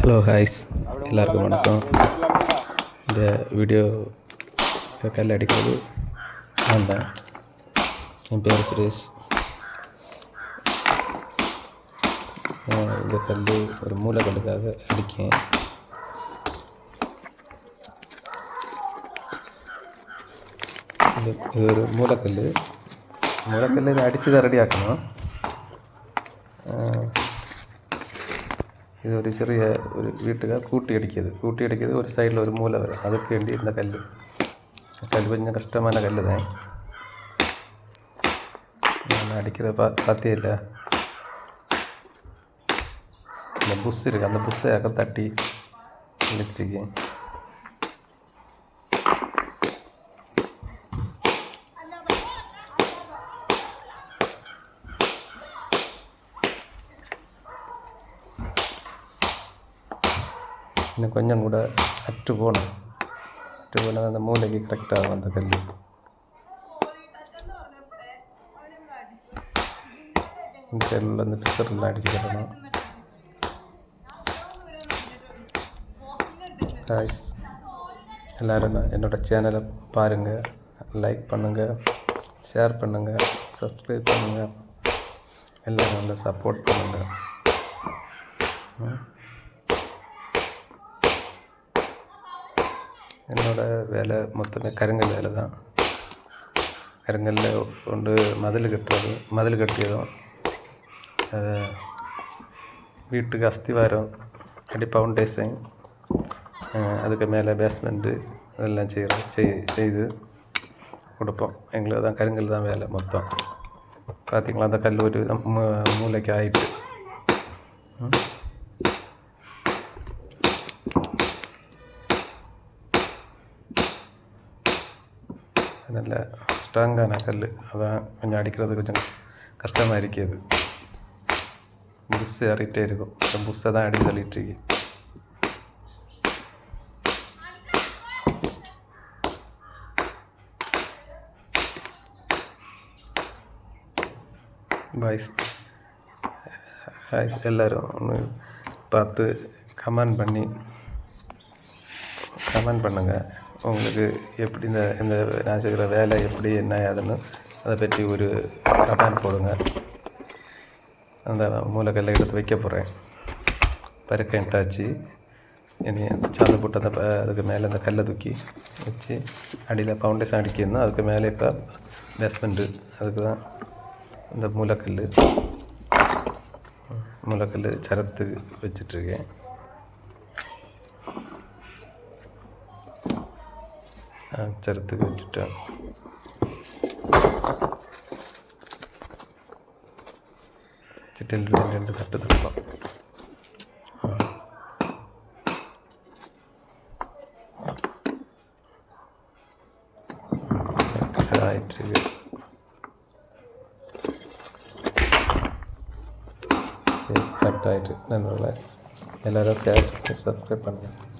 Hello ஹாய்ஸ் எல்லாருக்கும் வணக்கம். இந்த வீடியோ கல் அடிக்கிறது நான் தான். என் பேர் சுரேஷ். இந்த கல் ஒரு மூலக்கல்லுக்காக அடிக்கேன். இது இது ஒரு மூலக்கல் மூலக்கல் இதை அடித்து தான் ரெடி ஆக்கணும். ഇതൊരു ചെറിയ ഒരു വീട്ടുകാർ കൂട്ടിയടിക്കിയത്. കൂട്ടിയടിക്കിയത് ഒരു സൈഡിൽ ഒരു മൂല വരെ. അതൊക്കെ വേണ്ടി വേണ്ടിയിരുന്ന കല്ല്. കല്ല് കുഞ്ഞ കഷ്ടമായ കല്ല് തന്നെ ഞാൻ അടിക്കുന്നത് പത്തിയില്ല. ബുസ് ഇരിക്കുക അന്ന് ബുസ്സയൊക്കെ തട്ടി വിളിച്ചിരിക്കുകയും இன்னும் கொஞ்சம் கூட அற்று போகணும் அற்று போனால் அந்த மூளைக்கு கரெக்டாகும் அந்த கல்வி இந்த சைடில் அந்த ப்ரெஷர்லாம் அடிச்சு தரணும் காய்ஸ் எல்லோரும் என்னோடய சேனலை பாருங்கள் லைக் பண்ணுங்கள் ஷேர் பண்ணுங்கள் சப்ஸ்கிரைப் பண்ணுங்கள் எல்லோரும் நல்லா சப்போர்ட் பண்ணுங்கள் என்னோடய வேலை மொத்தமே கருங்கல் வேலை தான். கருங்கல்ல கொண்டு மதில் கட்டுறது மதில் கட்டியதும் வீட்டுக்கு அஸ்திவாரம் அடி ஃபவுண்டேஷன் அதுக்கு மேலே பேஸ்மெண்ட்டு அதெல்லாம் செய்கிறோம் செய் செய்து கொடுப்போம். எங்களுக்கு தான் கருங்கல் தான் வேலை மொத்தம். பார்த்திங்களா அந்த கல் ஒரு மூளைக்கு ஆயிட்டு. நல்ல ஸ்ட்ராங்கான கல் அதான் கொஞ்சம் அடிக்கிறது கொஞ்சம் கஷ்டமாக இருக்கிறது புஷ் ஏறிட்டே இருக்கும். இந்த புஷ்ஷை தான் அடி தள்ளிட்டுருக்கு பாய்ஸ் ஹாய்ஸ் எல்லோரும் ஒன்று பார்த்து கமெண்ட் பண்ணி கமெண்ட் பண்ணுங்கள் உங்களுக்கு எப்படி இந்த இந்த நான் செய்கிற வேலை எப்படி என்ன ஏதுன்னு அதை பற்றி ஒரு கமெண்ட் போடுங்க. அந்த மூலக்கல்லை எடுத்து வைக்க போகிறேன் பருக்கண்டாச்சு இனி சாந்து போட்டு அந்த அதுக்கு மேலே அந்த கல்லை தூக்கி வச்சு அடியில் ஃபவுண்டேஷன் அடிக்கணும் அதுக்கு மேலே இப்போ பேஸ்மெண்ட்டு அதுக்கு தான் இந்த மூலக்கல். மூலக்கல் சரத்து வச்சிட்ருக்கேன் சரத்துக்கு வச்சுட்டேன் சிட்டில் ரெண்டு தட்டு தட்டலாம் ஆயிட்டு சரி கரெக்ட் ஆகிட்டு நண்பர்களே எல்லோரும் ஷேர் சப்ஸ்கிரைப் பண்ணுங்கள்